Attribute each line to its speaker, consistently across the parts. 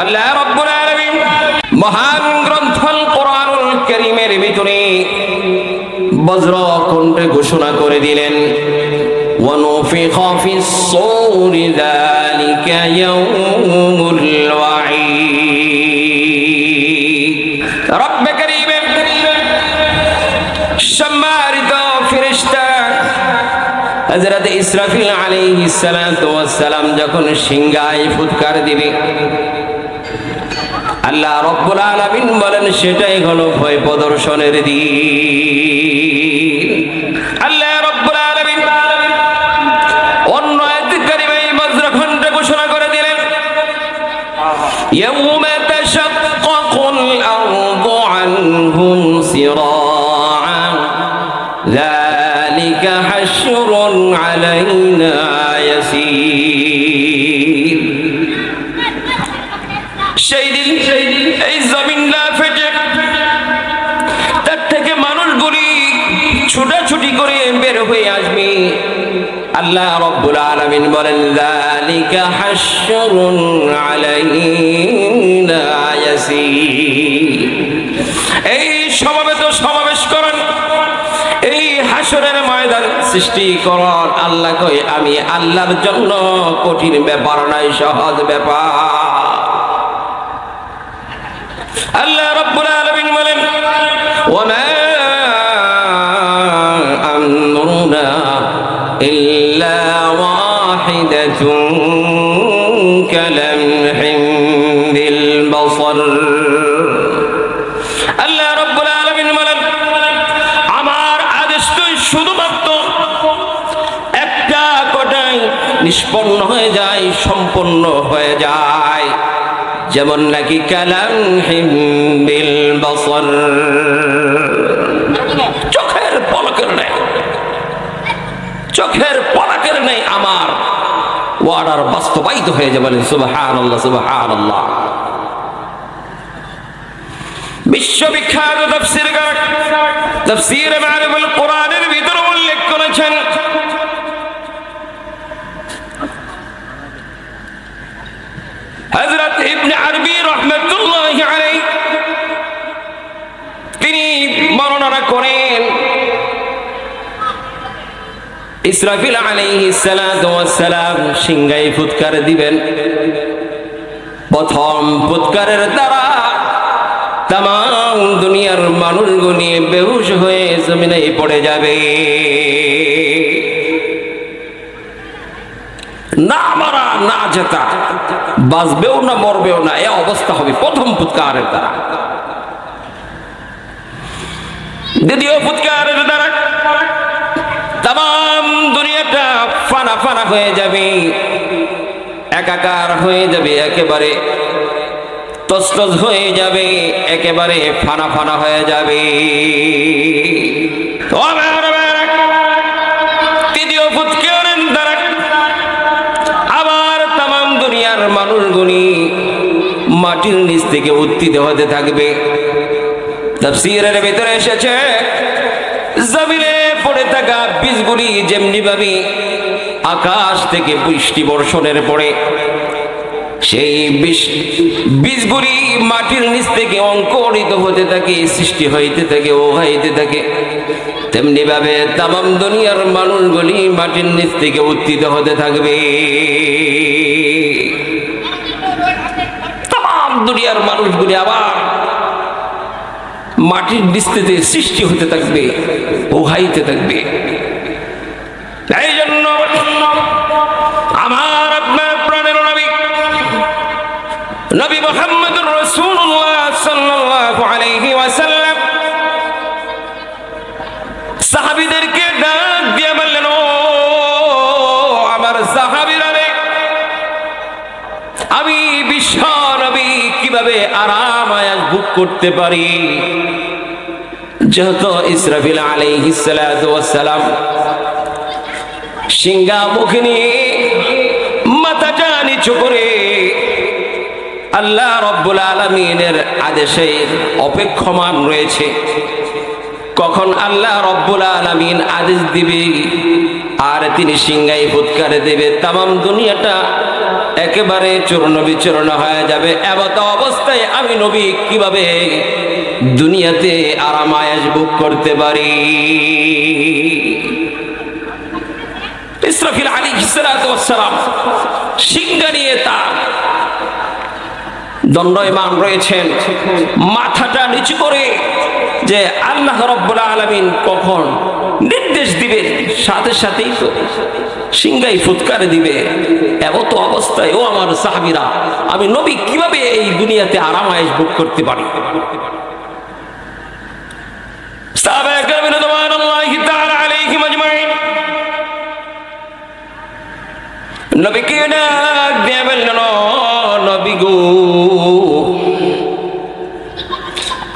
Speaker 1: আল্লাহ রব্বুল আলামিন মহান গ্রন্থ কোরআনুল কারীমের ভিতরে বজ্র কণ্ঠে ঘোষণা করে দিলেন ونفخ في الصور ذلك يوم الوعيد رب كريم সম্মানিত ফেরেশতা হযরত ইসরাফিল আলাইহিস সালাতু ওয়াস সালাম যখন সিংহায় ফুৎকার দিবে আল্লাহ রব্বুল আলামিন বলেন সেটাই হলো ভয় প্রদর্শনের দিন আল্লাহ রব্বুল আলামিন অন্য আয়াত কারিমে এই বজ্রখণ্ড ঘোষণা করে দিলেন يوم تشقق الأرض عنهم سراعا ذلك حشر علينا يسير সেই দিন এই জমিন না ফেটে। তার থেকে মানুষগুলি ছুটাছুটি করে বের হয়ে আসবে। আল্লাহ রব্বুল আলামিন বলেন, যালিকা হাশরুন আলাইনা এই সমাবেত সমাবেশ করেন। এই হাসরের ময়দান সৃষ্টি করন আল্লাহ কই আমি আল্লাহর জন্য কঠিন ব্যাপার নাই সহজ ব্যাপার। আল্লাহ রব্বুল আলামিন বলেন ওয়া মা আমরুনা ইল্লা ওয়াহিদাতুন কালামহিম বিল বসর। আল্লাহ রব্বুল আলামিন বলেন, আমার আদেশ তো শুধুমাত্র একটা কটাই নিষ্পন্ন হয়ে যায়, সম্পন্ন হয়ে যায়। যেমন নাকি কালাম বিল বসর। চোখের পলকের নেই। চোখের পলকের নেই আমার। ওয়ার্ডার বাস্তবায়িত হয়ে যাবে সুবহান আল্লাহ সুবহান আল্লাহ বিশ্ববিখ্যাত তফসির তফসির মারিফুল কোরআনের ভিতরে উল্লেখ করেছেন ইবনে আরবি আলাইহি তিনি বর্ণনা করেন, ইসরাফিল আলাইহিস সালাতু ওয়াস সালাম সিংহাই ফুৎকার দিবেন। প্রথম ফুৎকারের দ্বারা তাম দুনিয়ার মানুষগুলি বেহুশ হয়ে জমিনে পড়ে যাবে। না মারা, না জেতা। বাঁচবেও না, মরবেও না, এ অবস্থা হবে প্রথম ফুৎকারের দ্বারা। দ্বিতীয় ফুৎকারের দ্বারা তাম দুনিয়াটা ফানা ফানা হয়ে যাবে, একাকার হয়ে যাবে একেবারে তসতস হয়ে যাবে, একেবারে ফানা ফানা হয়ে যাবে। মাটির নিচ থেকে উত্থিত হতে থাকবে। তাফসীরের ভিতরে এসেছে, জমিনে পড়ে থাকা বীজগুলি যেমনি ভাবে আকাশ থেকে বৃষ্টি বর্ষণের পরে, সেই বীজগুলি মাটির নিচ থেকে অঙ্কুরিত হতে থাকে, সৃষ্টি হইতে থাকে, ও হইতে থাকে। তেমনি ভাবে তাম দুনিয়ার মানুষগুলি মাটির নিচ থেকে উত্থিত হতে থাকবে। দুনিয়ার মানুষগুলি আবার মাটির নিচ সৃষ্টি হতে থাকবে ওহাইতে হাইতে থাকবে আমার আপনার প্রাণের নবী নবী মোহাম্মদ করতে পারি। যেহেতু ইসরাফিল আলাইহিস সালাতু ওয়াস সালাম সিংহা মুখ নিয়ে মাথাটা নিচু করে আল্লাহ রব্বুল আলমিনের আদেশে অপেক্ষমান রয়েছে। কখন আল্লাহ রব্বুল আলমিন আদেশ দিবে, আর তিনি সিংহাই ফুৎকারে দেবে তাম দুনিয়াটা একেবারে চূর্ণ বিচূর্ণ হয়ে যাবে। এবত অবস্থায় আমি নবী কীভাবে দুনিয়াতে আরাম আয়াস বুক করতে পারি? ইসরাফিল আলী সালাম সিংহা নিয়ে তার দণ্ডয়মান রয়েছেন। মাথাটা নিচু করে যে আল্লাহ রব্বুল আলমিন কখন নির্দেশ দিবেন, সাথে সাথেই তো সিংহাই ফুৎকারে দিবে। এমত অবস্থায় ও আমার সাহাবিরা, আমি নবী কীভাবে এই দুনিয়াতে আরাম আয়েস ভোগ করতে পারি? আজমাইন নবীকে ডাক দিয়ে নবী গো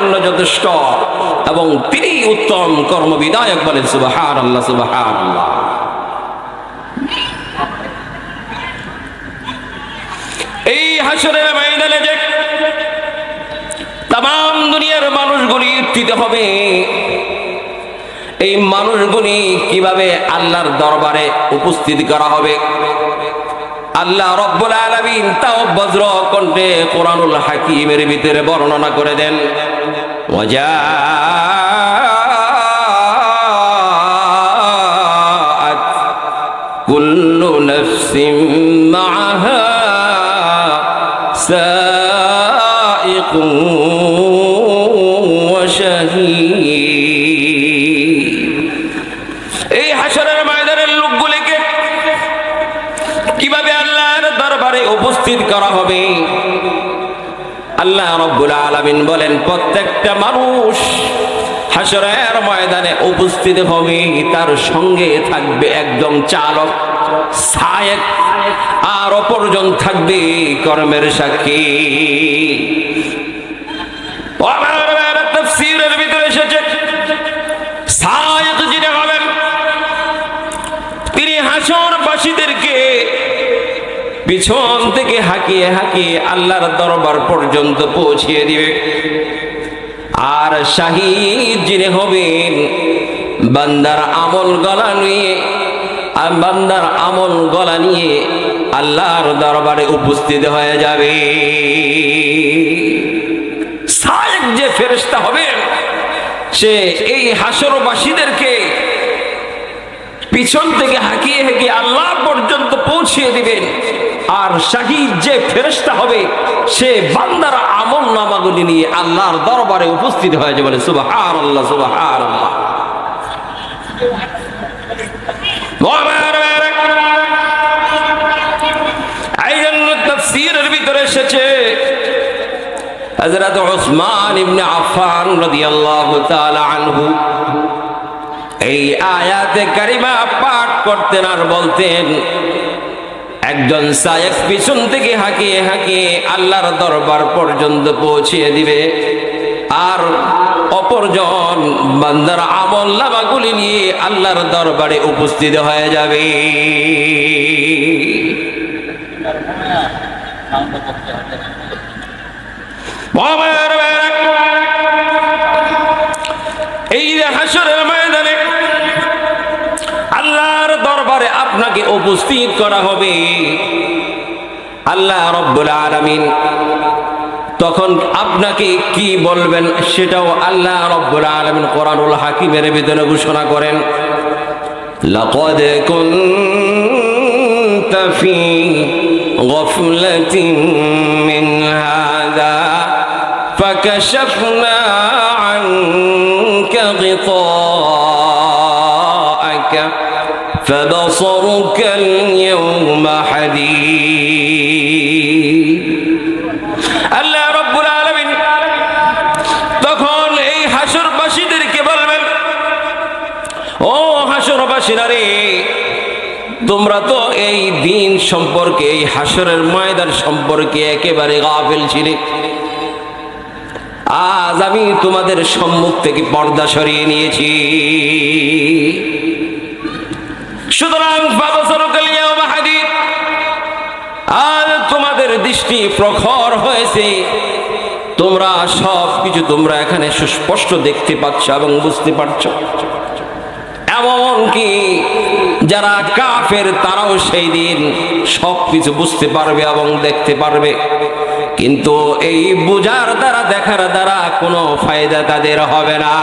Speaker 1: জন্য যথেষ্ট এবং তিনি উত্তম কর্মবিধায়ক বলেন, সুবহানাল্লাহ সুবহানাল্লাহ। এই হাসরের ময়দানে যে তাম দুনিয়ার মানুষগুলি উত্থিত হবে, এই মানুষগুলি কীভাবে আল্লাহর দরবারে উপস্থিত করা হবে? আল্লাহ রব্বুল আলামিন তাও বজ্র কণ্ঠে কোরআনুল হাকিমের ভিতরে বর্ণনা করে দেন। وجاءت كل نفس معها سائق রব্বুল আলামিন বলেন, প্রত্যেকটা মানুষ হাসরের ময়দানে উপস্থিত হবে, তার সঙ্গে থাকবে একজন চালক, সায়েক, আর অপরজন থাকবে কর্মের সাক্ষী। পিছন হাঁকিয়ে হাঁকিয়ে আল্লাহর দরবার পর্যন্ত পৌঁছিয়ে দিবে। আর শাহিদ যিনি হবেন, বান্দার আমল গলা নিয়ে বান্দার আমল গলা নিয়ে আল্লাহর দরবারে উপস্থিত হয়ে যাবে। সায়েক যে ফেরেশতা হবেন, সে এই হাসরবাসীদেরকে পিছন থেকে হাঁকিয়ে হাঁকিয়ে আল্লাহ পর্যন্ত পৌঁছিয়ে দিবেন। আর শাহিদ যে ফেরেশতা হবে, সে বান্দার আমল নামাগুলি নিয়ে আল্লাহর দরবারে উপস্থিত হয়ে যাবে বলে সুবাহ আল্লাহ সুবাহ আল্লাহ ভিতরে এসেছে এই আয়াতে কারিমা পাঠ করতেন আর বলতেন একজন সায়েক পিছন থেকে হাঁকিয়ে হাঁকিয়ে আল্লাহর দরবার পর্যন্ত পৌঁছিয়ে দিবে। আর অপরজন বান্দার আমল নামাগুলি নিয়ে আল্লাহর দরবারে উপস্থিত হয়ে যাবে। এই হাসরের আপনাকে উপস্থিত করা হবে আল্লাহ রব্বুল আলামিন তখন আপনাকে কি বলবেন সেটাও আল্লাহ রব্বুল আলামিন কোরআনুল হাকিমের ভিতরে ঘোষণা করেন لقد كنت في غفلة من هذا فكشفنا عنك غطاءك فبصرك اليوم حديد আল্লাহ রব্বুল আলামিন তখন এই হাসরবাসীদেরকে বলবেন ও হাসরবাসীরা রে তোমরা তো এই দিন সম্পর্কে এই হাসরের ময়দান সম্পর্কে একেবারে গাফেল ছিলে আজ আমি তোমাদের সম্মুখ থেকে পর্দা সরিয়ে নিয়েছি সুতরাং আজ তোমাদের দৃষ্টি প্রখর হয়েছে। তোমরা সব কিছু তোমরা এখানে সুস্পষ্ট দেখতে পাচ্ছ এবং বুঝতে পারছ। এমনকি যারা কাফের, তারাও সেই দিন সব কিছু বুঝতে পারবে এবং দেখতে পারবে। কিন্তু এই বুঝার দ্বারা, দেখার দ্বারা কোনো ফায়দা তাদের হবে না।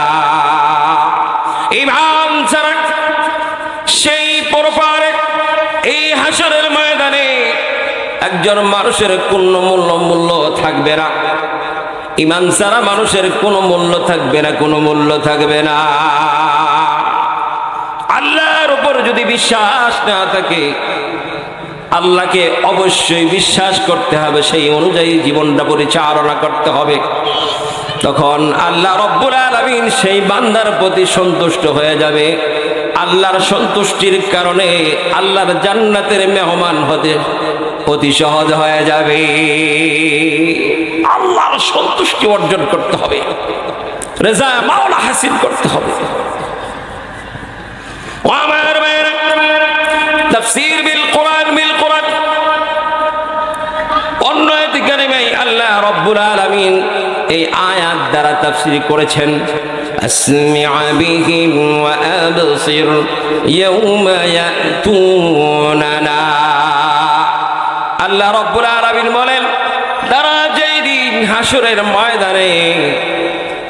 Speaker 1: ইমাম সেই পরপারে এই হাসরের ময়দানে একজন মানুষের কোনো মূল্য মূল্য থাকবে না। ইমান ছাড়া মানুষের কোনো মূল্য থাকবে না, কোনো মূল্য থাকবে না। আল্লাহর উপর যদি বিশ্বাস না থাকে, আল্লাহকে অবশ্যই বিশ্বাস করতে হবে, সেই অনুযায়ী জীবনটা পরিচালনা করতে হবে। তখন আল্লাহ রব্বুল আলমিন সেই বান্দার প্রতি সন্তুষ্ট হয়ে যাবে। আল্লাহর সন্তুষ্টির কারণে আল্লাহর জান্নাতের মেহমান হতে অতি সহজ হয়ে যাবে আল্লাহর সন্তুষ্টি অর্জন করতে হবে রেজা মাওলা হাসিল করতে হবে ও আমার ভাইয়েরা, তাফসীর বিল কোরআন বিল কোরআন অন্য একটি কালিমায় আল্লাহ রব্বুল আলামিন এই আয়াত দ্বারা তাফসীর করেছেন أسمع بهم وأبصر يوم يأتوننا আল্লাহ রব্বুল আলামিন বলেন তারা যেই দিন হাসরের ময়দানে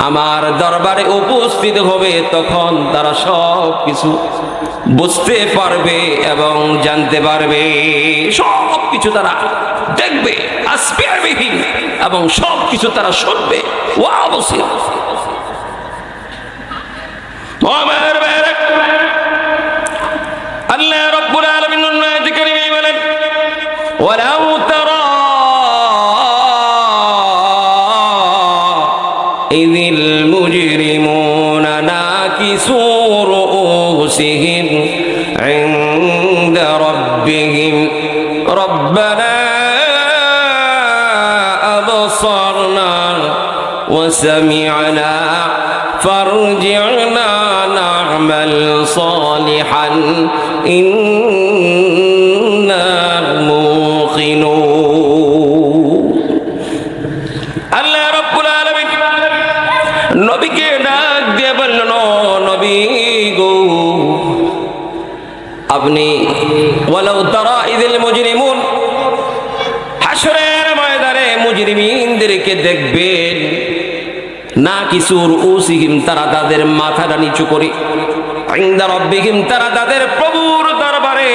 Speaker 1: আমার দরবারে উপস্থিত হবে, তখন তারা সব কিছু বুঝতে পারবে এবং জানতে পারবে। সব কিছু তারা দেখবে আসবিহীন এবং সব কিছু তারা শুনবে। ও অবশ্যই وسمعنا فارجعنا نعمل صالحا إنا موقنون আল্লাহ রব্বুল আলামিন নবীকে ডাক দিয়ে বললেন "ও নবী গো আপনি ওয়ালাউ তারা ইদিল মুজরিমুন হাসরের ময়দানে মুজরিমিনদেরকে দেখবেন না কিছুর উসিহিম তারা তাদের মাথাটা নিচু করে। ইনদা রব্বিহিম, তারা তাদের প্রভুর দরবারে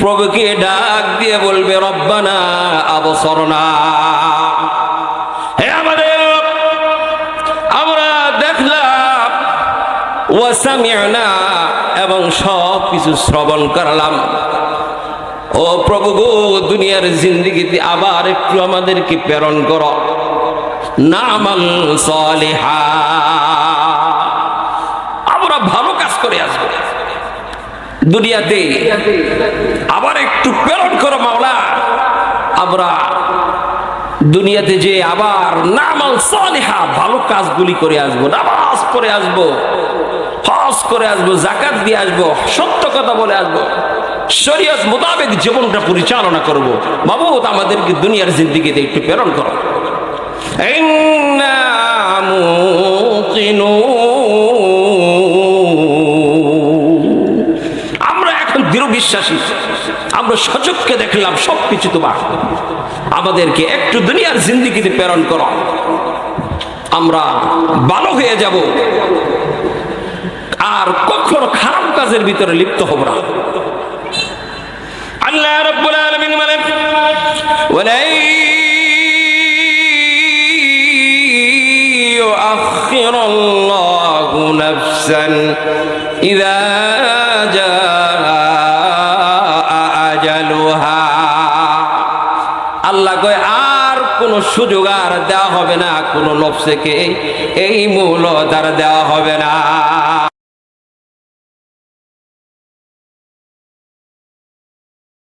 Speaker 1: প্রভুকে ডাক দিয়ে বলবে, রব্বানা, আবসরনা। হে আমাদের আমরা দেখলাম ওয়াসামিয়ানা এবং সব কিছু শ্রবণ করলাম। ও প্রভু গো, দুনিয়ার জিন্দিগিতে আবার একটু আমাদেরকে প্রেরণ করো। নামাল সলিহা। আমরা ভালো কাজ করে আসব। দুনিয়াতে আবার একটু প্রেরণ করো মাওলা। আমরা দুনিয়াতে যে আবার নামাল সালেহা ভালো কাজগুলি করে আসব, নামাজ পড়ে আসব, হজ করে আসব জাকাত দিয়ে আসব, সত্য কথা বলে আসব, শরীয়ত মোতাবেক জীবনটা পরিচালনা করব। বাবুত আমাদেরকে দুনিয়ার জিন্দিগিতে একটু প্রেরণ করো। إنا موقنون আমরা এখন দৃঢ় বিশ্বাসী আমরা সচককে দেখলাম সব কিছু তোমার আমাদেরকে একটু দুনিয়ার জিন্দিগিতে প্রেরণ করো আমরা ভালো হয়ে যাব আর কখনো খারাপ কাজের ভিতরে লিপ্ত হব না আল্লাহ রব্বুল আলামিন বলেন نفسا إذا جاء أجلها আল্লাহ কয় আর কোন সুযোগ আর দেওয়া হবে না কোন নফসেকে এই মূল তার দেওয়া হবে না